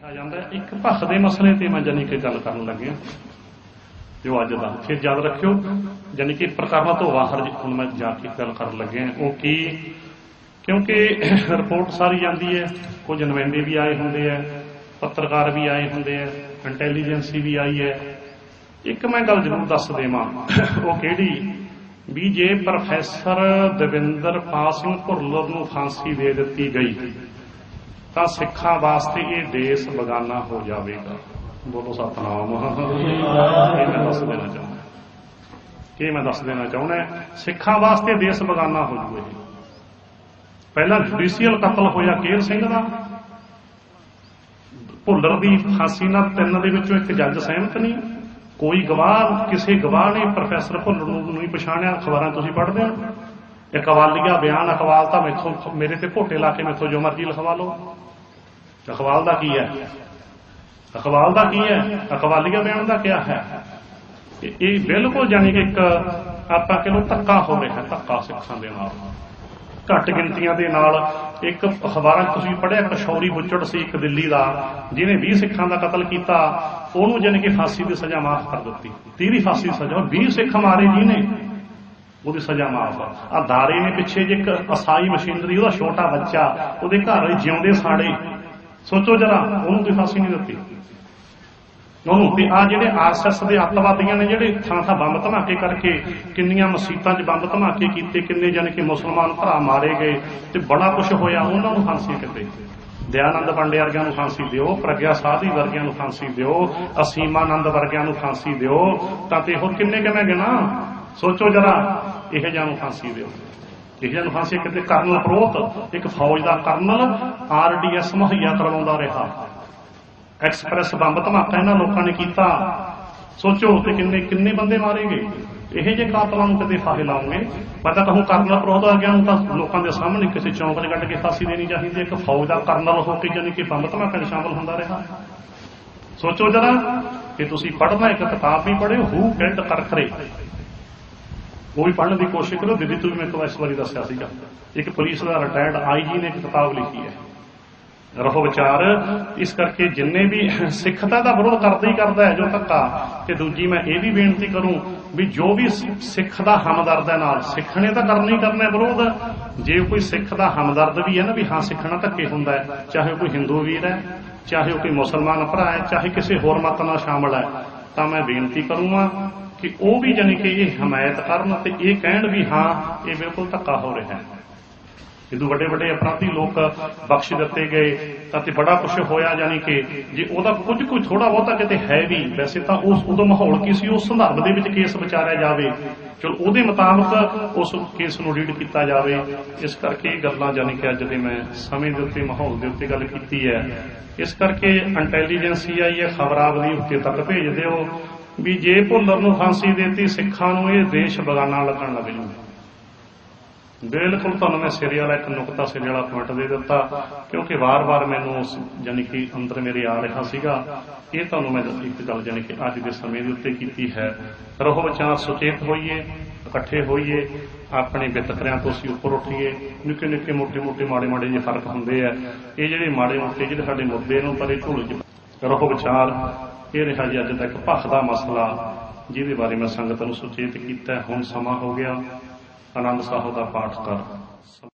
ਆ ਜਾਂਦਾ। ਇੱਕ ਭੱਖ ਦੇ ਮਸਲੇ ਤੇ ਮੈਂ ਜਾਨੀ ਕਿ ਗੱਲ ਕਰਨ ਲੱਗਿਆ ਜੋ ਅੱਜ ਦਾ, ਫਿਰ ਯਾਦ ਰੱਖਿਓ ਜਾਨੀ ਕਿ ਪ੍ਰਕਰਮਾਂ ਤੋਂ ਬਾਹਰ ਹੁਣ ਮੈਂ ਜਾ ਕੇ ਗੱਲ ਕਰਨ ਲੱਗਿਆ। ਉਹ ਕੀ, ਕਿਉਂਕਿ ਰਿਪੋਰਟ ਸਾਰੀ ਜਾਂਦੀ ਹੈ, ਕੁਝ ਨੁਮਾਇੰਦੇ ਵੀ ਆਏ ਹੁੰਦੇ ਆ, ਪੱਤਰਕਾਰ ਵੀ ਆਏ ਹੁੰਦੇ ਆ, ਇੰਟੈਲੀਜੈਂਸੀ ਵੀ ਆਈ ਹੈ। ਇੱਕ ਮੈਂ ਗੱਲ ਜ਼ਰੂਰ ਦੱਸ ਦੇਵਾਂ, ਉਹ ਕਿਹੜੀ? ਵੀ ਜੇ ਪ੍ਰੋਫੈਸਰ ਦਵਿੰਦਰ ਪਾਲ ਸਿੰਘ ਭੁਰਲਰ ਨੂੰ ਫਾਂਸੀ ਦੇ ਦਿੱਤੀ ਗਈ ਤਾਂ ਸਿੱਖਾਂ ਵਾਸਤੇ ਇਹ ਦੇਸ਼ ਬਗਾਨਾ ਹੋ ਜਾਵੇਗਾ। ਬੋਲੋ ਸਤਨਾਮ। ਇਹ ਮੈਂ ਦੱਸ ਦੇਣਾ ਚਾਹੁੰਦਾ। ਇਹ ਮੈਂ ਦੱਸ ਦੇਣਾ ਚਾਹੁੰਦਾ? ਸਿੱਖਾਂ ਵਾਸਤੇ ਦੇਸ਼ ਬਗਾਨਾ ਹੋ ਜੂ ਪਹਿਲਾਂ ਜੁਡੀਸ਼ੀਅਲ ਕਤਲ ਹੋਇਆ ਕੇਰ ਸਿੰਘ ਦਾ। ਭੁੱਲਰ ਦੀ ਫਾਂਸੀ ਨਾਲ ਤਿੰਨ ਦੇ ਵਿੱਚੋਂ ਇੱਕ ਜੱਜ ਸਹਿਮਤ ਨਹੀਂ। ਕੋਈ ਗਵਾਹ, ਕਿਸੇ ਗਵਾਹ ਨੇ ਪ੍ਰੋਫੈਸਰ ਭੁੱਲਰ ਨੂੰ ਨਹੀਂ ਪਛਾਣਿਆ। ਅਖਬਾਰਾਂ ਤੁਸੀਂ ਪੜ੍ਹਦੇ ਹੋ। ਇਹ ਕਵਾਲੀਆ ਬਿਆਨ, ਅਖਬਾਰ ਤਾਂ ਮੈਥੋਂ ਮੇਰੇ ਤੇ ਭੋਟੇ ਲਾ ਕੇ ਮੈਥੋਂ ਜੋ ਮਰਜ਼ੀ ਲਿਖਵਾ ਦਾ ਕੀ ਹੈ? ਅਖਬਾਰ ਦਾ ਕੀ ਹੈ? ਅਖਬਾਲੀਆ ਬਿਆਨ ਦਾ ਕੀ ਹੈ? ਇਹ ਬਿਲਕੁਲ ਜਾਨੀ ਕਿ ਇੱਕ ਆਪਾਂ ਕਹਿੰਦੇ ਧੱਕਾ ਹੋ ਰਿਹਾ ਧੱਕਾ ਸਿੱਖਾਂ ਦੇ ਨਾਲ। ਘੱਟ ਗਿਣਤੀਆਂ ਦੇ ਨਾਲ ਇੱਕ ਅਖਬਾਰਾਂ 'ਚ ਤੁਸੀਂ ਪੜਿਆ ਕਸ਼ੌਰੀ ਬੁੱਚੜ ਸੀ ਇੱਕ ਦਿੱਲੀ ਦਾ, ਜਿਹਨੇ 20 ਸਿੱਖਾਂ ਦਾ ਕਤਲ ਕੀਤਾ, ਉਹਨੂੰ ਜਾਨੀ ਕਿ ਫਾਂਸੀ ਦੀ ਸਜ਼ਾ ਮਾਫ ਕਰ ਦਿੱਤੀ। 30 ਦੀ ਫਾਂਸੀ ਦੀ ਸਜ਼ਾ 20 ਸਿੱਖ ਮਾਰੇ ਜਿਹਨੇ। ਉਹਦੀ ਸਜ਼ਾ ਮਾਫ ਆ। ਦਾਰੇ ਨੇ ਪਿੱਛੇ ਜੇ ਇੱਕ ਅਸਾਈ ਮਸ਼ੀਨਰੀ, ਉਹਦਾ ਛੋਟਾ ਬੱਚਾ, ਉਹਦੇ ਘਰ ਜਿਉਂਦੇ ਸਾੜੇ। ਸੋਚੋ ਜਰਾ, ਉਹਨੂੰ ਕੋਈ ਫਾਂਸੀ ਨਹੀਂ ਦਿੱਤੀ। ਉਹਨੂੰ ਤੇ ਆ ਜਿਹੜੇ ਆਰਐਸਐਸ ਦੇ ਅੱਤਵਾਦੀਆਂ ਨੇ ਜਿਹੜੇ ਥਾਂ ਥਾਂ ਬੰਬ ਧਮਾਕੇ ਕਰਕੇ, ਕਿੰਨੀਆਂ ਮਸਜਿਦਾਂ 'ਚ ਬੰਬ ਧਮਾਕੇ ਕੀਤੇ, ਕਿੰਨੇ ਜਾਨੀ ਕਿ ਮੁਸਲਮਾਨ ਭਰਾ ਮਾਰੇ ਗਏ, ਤੇ ਬੜਾ ਕੁਝ ਹੋਇਆ, ਉਹਨਾਂ ਨੂੰ ਫਾਂਸੀ ਕਿਤੇ। ਦਿਆਨੰਦ ਪੰਡੇ ਵਰਗਿਆਂ ਨੂੰ ਫਾਂਸੀ ਦਿਓ, ਪ੍ਰਗਿਆ ਸਾਧੀ ਵਰਗਿਆਂ ਨੂੰ ਫਾਂਸੀ ਦਿਓ, ਅਸੀਮਾਨੰਦ ਵਰਗਿਆਂ ਨੂੰ ਫਾਂਸੀ ਦਿਓ, ਤਾਂ ਤੇ ਹੋਰ ਕਿੰਨੇ ਕਿੰਨੇ ਗਿਣਾ? ਸੋਚੋ ਜਰਾ, ਇਹ ਜਿਹਾ ਨੂੰ ਫਾਂਸੀ ਦਿਓ। ਇਹ ਜਿਹਾ ਨੂੰ ਫਾਂਸੀ ਕਿਤੇ ਕਰਨਲ ਪ੍ਰੋਤ ਇੱਕ ਫੌਜ ਦਾ ਕਰਨਲ ਆਰਡੀਐਸ ਮੁਹੱਈਆ ਕਰਵਾਉਂਦਾ ਰਿਹਾ। ਐਕਸਪ੍ਰੈਸ ਬੰਬ ਧਮਾਕਾ ਇਹਨਾਂ ਲੋਕਾਂ ਨੇ ਕੀਤਾ। ਸੋਚੋ ਤੇ ਕਿੰਨੇ ਕਿੰਨੇ ਬੰਦੇ ਮਾਰੇ ਗਏ ਇਹ ਜੇ ਕਾਤਲਾਂ ਨੂੰ ਕਿਤੇ ਫਾਹੇ ਲਾਉਂਗੇ ਮੈਂ ਤਾਂ ਕਹੂੰ ਕਰਨਲ ਪ੍ਰੋਤ ਆ ਗਿਆ ਨੂੰ ਤਾਂ ਲੋਕਾਂ ਦੇ ਸਾਹਮਣੇ ਕਿਸੇ ਚੌਂਕ 'ਚ ਕੱਢ ਕੇ ਫਾਂਸੀ ਦੇਣੀ ਚਾਹੀਦੀ ਇੱਕ ਫੌਜ ਦਾ ਕਰਨਲ ਹੋ ਕੇ ਜਾਨੀ ਕਿ ਬੰਬ ਧਮਾਕੇ 'ਚ ਸ਼ਾਮਲ ਹੁੰਦਾ ਰਿਹਾ। ਸੋਚੋ ਜਰਾ ਕਿ ਤੁਸੀਂ ਪੜ੍ਹਨਾ ਇੱਕ ਕਿਤਾਬ ਵੀ ਪੜ੍ਹਿਓ, ਹੂ ਕੈਂਟ ਕਰਖਰੇ। ਉਹ ਵੀ ਪੜ੍ਹਨ ਦੀ ਕੋਸ਼ਿਸ਼ ਕਰੋ ਦਿੱਲੀ ਤੋਂ ਵੀ ਮੈਂ ਇੱਕ ਇਸ ਵਾਰੀ ਦੱਸਿਆ ਸੀਗਾ। ਇੱਕ ਪੁਲਿਸ ਦਾ ਰਿਟਾਇਰਡ ਆਈਜੀ ਨੇ ਕਿਤਾਬ ਲਿਖੀ ਹੈ। ਰਹੋ ਵਿਚਾਰ, ਇਸ ਕਰਕੇ ਜਿੰਨੇ ਵੀ ਸਿੱਖਤਾ ਦਾ ਵਿਰੋਧ ਕਰਦਾ ਹੀ ਕਰਦਾ ਹੈ, ਜੋ ਧੱਕਾ। ਤੇ ਦੂਜੀ ਮੈਂ ਇਹ ਵੀ ਬੇਨਤੀ ਕਰੂੰ ਵੀ ਜੋ ਵੀ ਸਿੱਖ ਦਾ ਹਮਦਰਦ ਹੈ ਨਾਲ ਸਿੱਖਣੇ ਤਾਂ ਕਰਨਾ ਹੀ ਕਰਨਾ ਹੈ ਵਿਰੋਧ। ਜੇ ਕੋਈ ਸਿੱਖ ਦਾ ਹਮਦਰਦ ਵੀ ਹੈ ਨਾ ਵੀ ਹਾਂ ਸਿੱਖਣਾ ਧੱਕੇ ਹੁੰਦਾ ਹੈ, ਚਾਹੇ ਕੋਈ ਹਿੰਦੂ ਵੀਰ ਹੈ, ਚਾਹੇ ਉਹ ਕੋਈ ਮੁਸਲਮਾਨ ਭਰਾ ਹੈ, ਚਾਹੇ ਕਿਸੇ ਹੋਰ ਮਤ ਨਾਲ ਸ਼ਾਮਲ ਹੈ, ਤਾਂ ਮੈਂ ਬੇਨਤੀ ਕਰੂੰਗਾ ਕਿ ਉਹ ਵੀ ਜਾਨੀ ਕਿ ਇਹ ਹਮਾਇਤ ਕਰਨ ਤੇ ਇਹ ਕਹਿਣ ਵੀ ਹਾਂ, ਇਹ ਬਿਲਕੁਲ ਧੱਕਾ ਹੋ ਰਿਹਾ ਹੈ। ਜਦੋਂ ਵੱਡੇ ਵੱਡੇ ਅਪਰਾਧੀ ਲੋਕ ਬਖਸ਼ ਦਿੱਤੇ ਗਏ, ਤਾਂ ਬੜਾ ਕੁਝ ਹੋਇਆ ਜਾਨੀ ਕਿ ਜੇ ਉਹਦਾ ਕੁਝ ਕੋਈ ਥੋੜਾ ਬਹੁਤਾ ਕਿਤੇ ਹੈ ਵੀ, ਵੈਸੇ ਤਾਂ ਉਸ ਉਦੋਂ ਮਾਹੌਲ ਕੀ ਸੀ? ਉਸ ਸੰਦਰਭ ਦੇ ਵਿੱਚ ਕੇਸ ਵਿਚਾਰਿਆ ਜਾਵੇ। ਚਲੋ, ਉਹਦੇ ਮੁਤਾਬਕ ਉਸ ਕੇਸ ਨੂੰ ਰੀਡ ਕੀਤਾ ਜਾਵੇ। ਇਸ ਕਰਕੇ ਇਹ ਗੱਲਾਂ ਜਾਨੀ ਕਿ ਅੱਜ ਦੇ ਮੈਂ ਸਮੇਂ ਦੇ ਉੱਤੇ, ਮਾਹੌਲ ਦੇ ਉੱਤੇ ਗੱਲ ਕੀਤੀ ਹੈ। ਇਸ ਕਰਕੇ ਇੰਟੈਲੀਜੈਂਸੀ ਆਈ ਹੈ ਖਬਰਾਵਲੀ ਉੱਤੇ ਤੱਕ ਭੇਜਦੇ ਹੋ ਵੀ ਜੇ ਭੁੱਲਰ ਨੂੰ ਫਾਂਸੀ ਦਿੱਤੀ, ਸਿੱਖਾਂ ਨੂੰ ਇਹ ਦੇਸ਼ ਬਗਾਨਾ ਲੱਗਣ ਲੱਗ ਜੂ ਬਿਲਕੁਲ ਤੁਹਾਨੂੰ ਮੈਂ ਸਿਰੇ ਵਾਲਾ ਇੱਕ ਨੁਕਤਾ ਸਿਰੇ ਵਾਲਾ ਪੁਆਇੰਟ ਦੇ ਦਿੱਤਾ, ਕਿਉਂਕਿ ਵਾਰ-ਵਾਰ ਮੈਨੂੰ ਉਸ ਜਾਨੀ ਕਿ ਅੰਦਰ ਮੇਰੇ ਆ ਰਿਹਾ ਸੀਗਾ, ਇਹ ਤੁਹਾਨੂੰ ਮੈਂ ਇੱਕ ਗੱਲ ਜਾਨੀ ਕਿ ਅੱਜ ਦੇ ਸਮੇਂ ਦੇ ਉੱਤੇ ਕੀਤੀ ਹੈ। ਰਹੋ ਵਿਚਾਰ ਸੁਚੇਤ ਹੋਈਏ, ਇਕੱਠੇ ਹੋਈਏ, ਆਪਣੇ ਵਿਤਕਰਿਆਂ ਤੋਂ ਅਸੀਂ ਉੱਪਰ ਉੱਠੀਏ। ਨਿੱਕੇ ਨਿੱਕੇ ਮੋਟੇ ਮੋਟੇ ਮਾੜੇ ਮਾੜੇ ਜਿਹੇ ਫ਼ਰਕ ਹੁੰਦੇ ਆ। ਇਹ ਜਿਹੜੇ ਮਾੜੇ ਮੋਟੇ ਜਿਹੜੇ ਸਾਡੇ ਮੁੱਦੇ ਨੂੰ ਪਰੇ ਝੋਲੇ 'ਚ ਰਹੋ ਵਿਚਾਰ ਇਹ ਰਿਹਾ ਜੀ ਅੱਜ ਤੱਕ ਭੱਖ ਦਾ ਮਸਲਾ, ਜਿਹਦੇ ਬਾਰੇ ਮੈਂ ਸੰਗਤ ਨੂੰ ਸੁਚੇਤ ਕੀਤਾ, ਹੁਣ ਸਮਾਂ ਹੋ ਗਿਆ। ਆਨੰਦ ਸਾਹਿਬ ਦਾ ਪਾਠ ਕਰ।